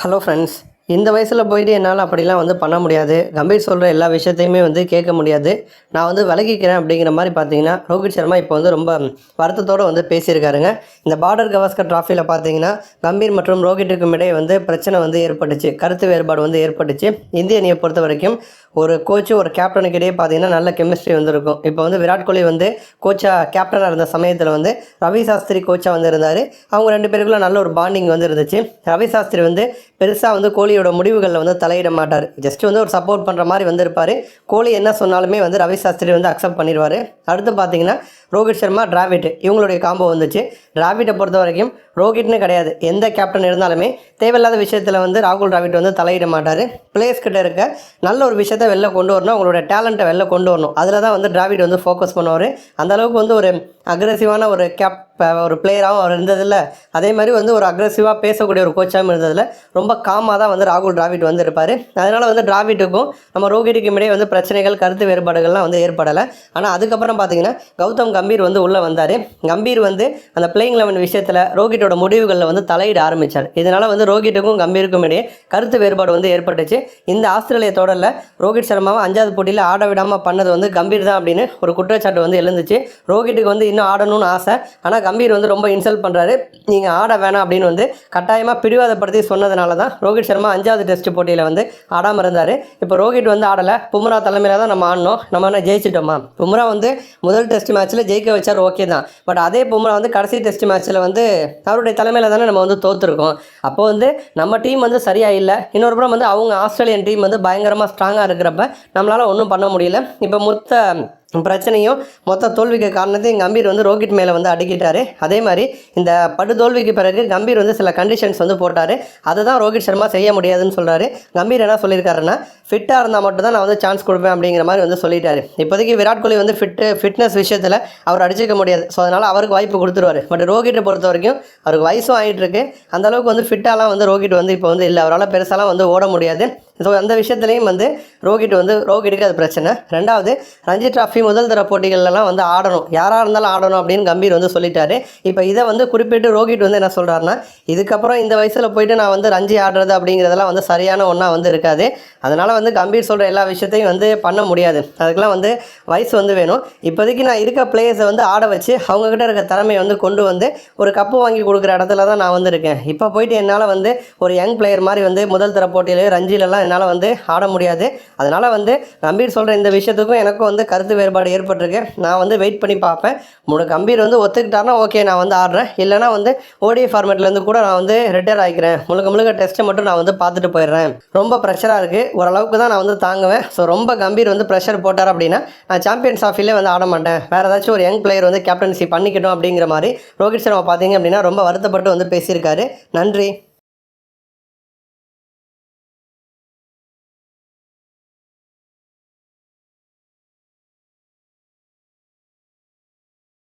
Hello friends இந்த வயசில் போயிட்டு என்னால் அப்படிலாம் வந்து பண்ண முடியாது. கம்பீர் சொல்கிற எல்லா விஷயத்தையுமே வந்து கேட்க முடியாது. நான் வந்து விலகிக்கிறேன் அப்படிங்கிற மாதிரி பார்த்தீங்கன்னா ரோஹித் சர்மா இப்போ வந்து ரொம்ப வருத்தத்தோடு வந்து பேசியிருக்காருங்க. இந்த பார்டர் கவாஸ்கர் ட்ராஃபியில் பார்த்தீங்கன்னா கம்பீர் மற்றும் ரோஹித்துக்கும் இடையே வந்து பிரச்சனை வந்து ஏற்பட்டுச்சு. கருத்து வேறுபாடு வந்து ஏற்பட்டுச்சு. இந்திய அணியை பொறுத்த வரைக்கும் ஒரு கோச்சு ஒரு கேப்டனுக்கு இடையே பார்த்தீங்கன்னா நல்ல கெமிஸ்ட்ரி வந்து இருக்கும் இப்போ வந்து விராட் கோலி வந்து கோச்சாக கேப்டனாக இருந்த சமயத்தில் வந்து ரவி சாஸ்திரி கோச்சாக வந்து இருந்தார். அவங்க ரெண்டு பேருக்குள்ள நல்ல ஒரு பாண்டிங் வந்து இருந்துச்சு. ரவி சாஸ்திரி வந்து பெருசாக வந்து கோலியோட முடிவுகளில் வந்து தலையிட மாட்டார். ஜஸ்ட் வந்து ஒரு சப்போர்ட் பண்ணுற மாதிரி வந்து இருப்பார். கோலி என்ன சொன்னாலுமே வந்து ரவி சாஸ்திரி வந்து அக்செப்ட் பண்ணிடுவார் அடுத்து பார்த்தீங்கன்னா ரோஹித் சர்மா டிராவிட் இவங்களுடைய காம்போ வந்துச்சு. டிராவிட்டை பொறுத்த வரைக்கும் ரோஹிட்னு கிடையாது. எந்த கேப்டன் இருந்தாலுமே தேவையில்லாத விஷயத்தில் வந்து ராகுல் டிராவிட் வந்து தலையிட மாட்டார். பிளேயர்ஸ் கிட்ட இருக்க நல்ல ஒரு விஷயத்தை வெளில கொண்டு வரணும். அவங்களோட டேலண்ட்டை வெளில கொண்டு வரணும். அதில் தான் வந்து டிராவிட் வந்து ஃபோக்கஸ் பண்ணுவார். அந்த அளவுக்கு வந்து ஒரு அக்ரெசிவான ஒரு கேப் ஒரு பிளேயராகவும் அவர் இருந்ததில்ல. அதே மாதிரி வந்து ஒரு அக்ரெசிவாக பேசக்கூடிய ஒரு கோச்சாகவும் இருந்ததில்ல. ரொம்ப காமாக தான் வந்து ராகுல் டிராவிட் வந்து இருப்பார். அதனால் வந்து டிராவிட்டுக்கும் நம்ம ரோஹிட்டுக்கும் இடையே வந்து பிரச்சனைகள் கருத்து வேறுபாடுகள்லாம் வந்து ஏற்படலை. ஆனால் அதுக்கப்புறம் பார்த்தீங்கன்னா கௌதம் கம்பீர் வந்து உள்ளே வந்தார். கம்பீர் வந்து அந்த பிளேயிங் லெவன் விஷயத்தில் ரோஹிட்டோட முடிவுகளில் வந்து தலையிட ஆரம்பித்தார் இதனால் வந்து ரோஹிட்டுக்கும் கம்பீருக்கும் இடையே கருத்து வேறுபாடு வந்து ஏற்பட்டுச்சு. இந்த ஆஸ்திரேலிய தொடரில் ரோஹித் சர்மாவை அஞ்சாவது போட்டியில் ஆட விடாமல் பண்ணது வந்து கம்பீர் தான் அப்படின்னு ஒரு குற்றச்சாட்டு வந்து எழுந்துச்சு. ரோஹிட்டுக்கு வந்து இன்னும் ஆடணும்னு ஆசை. ஆனால் கம்பீர் வந்து ரொம்ப இன்சல்ட் பண்ணுறாரு நீங்கள் ஆட வேணாம் அப்படின்னு வந்து கட்டாயமாக பிடிவாதப்படுத்தி சொன்னதுனால தான் ரோஹித் சர்மா அஞ்சாவது டெஸ்ட் போட்டியில் வந்து ஆடாமல் இருந்தார். இப்போ ரோஹித் வந்து ஆடலை. பும்ரா தலைமையில் தான் நம்ம ஆடணும். நம்ம என்ன ஜெயிச்சிட்டோமா? பும்ரா வந்து முதல் டெஸ்ட் மேட்ச்சில் ஜெயிக்க வச்சார் ஓகே தான். பட் அதே பும்ரா வந்து கடைசி டெஸ்ட் டெஸ்ட் மேட்ச்சில் வந்து அவருடைய தலைமையில் தானே நம்ம வந்து தோற்றுருக்கோம் அப்போ வந்து நம்ம டீம் வந்து சரியாக இல்லை. இன்னொரு புறம் வந்து அவங்க ஆஸ்திரேலியன் டீம் வந்து பயங்கரமாக ஸ்ட்ராங்காக இருக்கிறப்ப நம்மளால் ஒன்றும் பண்ண முடியல. இப்போ மொத்த பிரச்சனையும் மொத்த தோல்விக்கு காரணத்தையும் கம்பீர் வந்து ரோஹித் மேலே வந்து அடுக்கிட்டார். அதே மாதிரி இந்த படு தோல்விக்கு பிறகு கம்பீர் வந்து சில கண்டிஷன்ஸ் வந்து போட்டார். அதை தான் ரோஹித் சர்மா செய்ய முடியாதுன்னு சொல்கிறாரு கம்பீர் என்ன சொல்லியிருக்காருன்னா ஃபிட்டாக இருந்தால் மட்டும் தான் நான் வந்து சான்ஸ் கொடுப்பேன் அப்படிங்கிற மாதிரி வந்து சொல்லிட்டாரு. இப்போதைக்கு விராட் கோலி வந்து ஃபிட்டு ஃபிட்னஸ் விஷயத்தில் அவர் அடிச்சிக்க முடியாது. ஸோ அதனால் அவருக்கு வாய்ப்பு கொடுத்துருவாரு. பட் ரோஹிட்டை பொறுத்த வரைக்கும் அவருக்கு வயசும் ஆகிட்டு இருக்கு அந்தளவுக்கு வந்து ஃபிட்டாலாம் வந்து ரோஹித் வந்து இப்போ வந்து இல்லை. அவரால் பெருசாலாம் வந்து ஓட முடியாது. ஸோ அந்த விஷயத்துலையும் வந்து ரோஹித் வந்து ரோஹிட்டுக்கு அது பிரச்சனை. ரெண்டாவது ரஞ்சி டிராஃபி முதல் தர போட்டிகள்லாம் வந்து ஆடணும். யாராக இருந்தாலும் ஆடணும் அப்படின்னு கம்பீர் வந்து சொல்லிட்டாரு. இப்போ இதை வந்து குறிப்பிட்டு ரோஹித் வந்து என்ன சொல்கிறாருன்னா இதுக்கப்புறம் இந்த வயசில் போயிட்டு நான் வந்து ரஞ்சி ஆடுறது அப்படிங்கிறதெல்லாம் வந்து சரியான ஒன்றா வந்து இருக்காது. அதனால் வந்து கம்பீர் சொல்கிற எல்லா விஷயத்தையும் வந்து பண்ண முடியாது. அதுக்கெலாம் வந்து வயசு வந்து வேணும். இப்போதைக்கு நான் இருக்க பிளேயர்ஸை வந்து ஆட வச்சு அவங்கக்கிட்ட இருக்க திறமையை வந்து கொண்டு வந்து ஒரு கப்பு வாங்கி கொடுக்குற இடத்துல தான் நான் வந்து இருக்கேன். இப்போ போயிட்டு என்னால் வந்து ஒரு யங் பிளேயர் மாதிரி வந்து முதல் தர போட்டியிலேயே ரஞ்சிலெலாம் என்னால் வந்து ஆட முடியாது. அதனால் வந்து கம்பீர் சொல்கிற இந்த விஷயத்துக்கும் எனக்கும் வந்து கருத்து வேறுபாடு ஏற்பட்டிருக்கு. நான் வந்து வெயிட் பண்ணி பார்ப்பேன். முழு கம்பீர் வந்து ஒத்துக்கிட்டாருன்னா ஓகே நான் வந்து ஆடுறேன். இல்லைனா வந்து ஓடிஐ ஃபார்மேட்லேருந்து கூட நான் வந்து ரிட்டையர் ஆகிக்கிறேன் முழுக்க முழுக்க டெஸ்ட்டை மட்டும் நான் வந்து பார்த்துட்டு போயிடுறேன். ரொம்ப ப்ரெஷராக இருக்குது ஓரளவுக்கு தான் நான் வந்து தாங்குவேன். ஸோ ரொம்ப கம்பீர் வந்து ப்ரெஷர் போட்டார் அப்படின்னா நான் சாம்பியன்ஸ் ஆஃபிலே வந்து ஆட மாட்டேன். வேறு ஏதாச்சும் ஒரு யங் பிளேயர் வந்து கேப்டன்சி பண்ணிக்கிட்டோம் அப்படிங்கிற மாதிரி ரோஹித் சர்மா பார்த்தீங்க அப்படின்னா ரொம்ப வருத்தப்பட்டு வந்து பேசியிருக்காரு. நன்றி.